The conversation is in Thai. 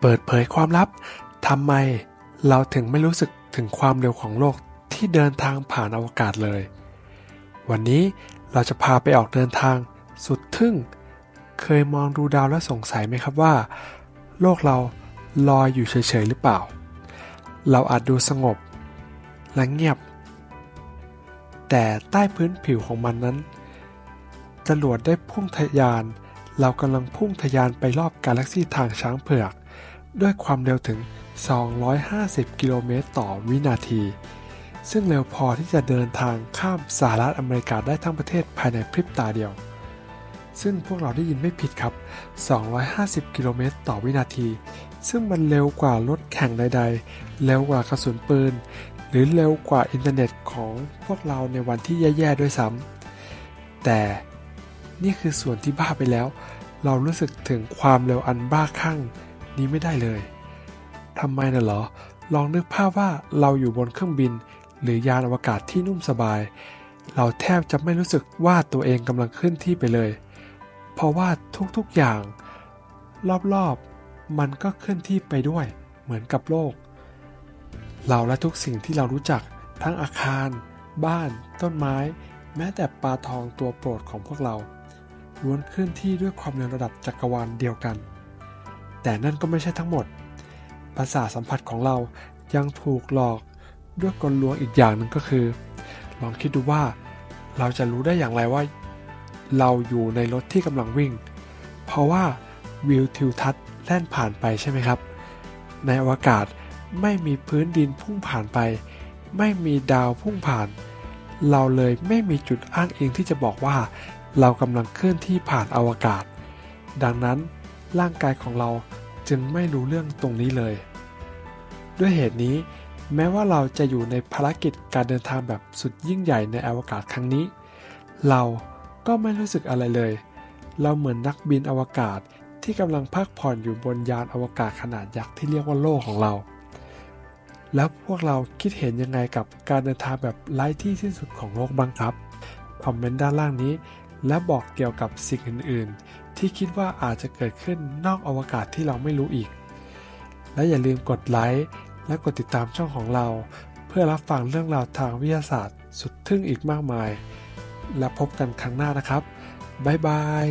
เปิดเผยความลับทำไมเราถึงไม่รู้สึกถึงความเร็วของโลกที่เดินทางผ่านอวกาศเลย วันนี้เราจะพาไปออกเดินทางสุดทึ่ง เคยมองดูดาวแล้วสงสัยไหมครับว่า โลกเราลอยอยู่เฉยๆหรือเปล่า เราอาจดูสงบ และเงียบ แต่ใต้พื้นผิวของมันนั้นจรวดได้พุ่งทะยาน เรากำลังพุ่งทะยานไปรอบกาแล็กซีทางช้างเผือก ด้วยความเร็วถึง 250 กิโลเมตรต่อวินาที ซึ่งเร็วพอที่จะเดินทางข้ามสหรัฐอเมริกาได้ทั้งประเทศภายในพริบตาเดียว ซึ่งพวกเราได้ยินไม่ผิดครับ 250 กิโลเมตรต่อวินาที ซึ่งมันเร็วกว่ารถแข่งใด ๆ เร็วกว่ากระสุนปืน หรือเร็วกว่าอินเทอร์เน็ตของพวกเราในวันที่แย่ๆด้วยซ้ำแต่ นี่คือส่วนที่บ้าไปแล้ว เรารู้สึกถึงความเร็วอันบ้าคลั่งนี้ไม่ได้เลยทำไมน่ะหรอ ลองนึกภาพว่าเราอยู่บนเครื่องบิน หรือยานอวกาศที่นุ่มสบาย เราแทบจะไม่รู้สึกว่าตัวเองกำลังขึ้นที่ไปเลย เพราะว่าทุกๆอย่าง รอบๆมันก็เคลื่อนที่ไปด้วย เหมือนกับโลก เราและทุกสิ่งที่เรารู้จักทั้งอาคาร บ้าน ต้นไม้ แม้แต่ปลาทองตัวโปรดของพวกเรา ล้วนเคลื่อนที่ด้วยความเร็วระดับจักรวาลเดียวกัน แต่นั่นก็ไม่ใช่ทั้งหมด ประสาทสัมผัสของเรายังถูกหลอกด้วยกลลวงอีกอย่างหนึ่งก็คือ ลองคิดดูว่าเราจะรู้ได้อย่างไรว่า เราอยู่ในรถที่กำลังวิ่ง เพราะว่าวิวทิวทัศน์แล่นผ่านไปใช่ไหมครับ ในอวกาศไม่มีพื้นดินพุ่งผ่านไป ไม่มีดาวพุ่งผ่าน เราเลยไม่มีจุดอ้างอิงที่จะบอกว่า เรากำลังเคลื่อนที่ผ่านอวกาศ ดังนั้นร่างกายของเราจึงไม่รู้เรื่องตรงนี้เลย ด้วยเหตุนี้ แม้ว่าเราจะอยู่ในภารกิจการเดินทางแบบสุดยิ่งใหญ่ในอวกาศครั้งนี้ เราก็ไม่รู้สึกอะไรเลย เราเหมือนนักบินอวกาศที่กำลังพักผ่อนอยู่บนยานอวกาศขนาดยักษ์ที่เรียกว่าโลกของเรา แล้วพวกเราคิดเห็นยังไงกับการเดินทางแบบไร้ที่สิ้นสุดของโลกบ้างครับ คอมเมนต์ด้านล่างนี้ และบอกเกี่ยวกับสิ่งอื่น ๆ ที่คิดว่าอาจจะเกิดขึ้นนอกอวกาศที่เราไม่รู้อีก และอย่าลืมกดไลค์และกดติดตามช่องของเรา เพื่อรับฟังเรื่องราวทางวิทยาศาสตร์ สุดทึ่งอีกมากมาย และพบกันครั้งหน้านะครับ บ๊ายบาย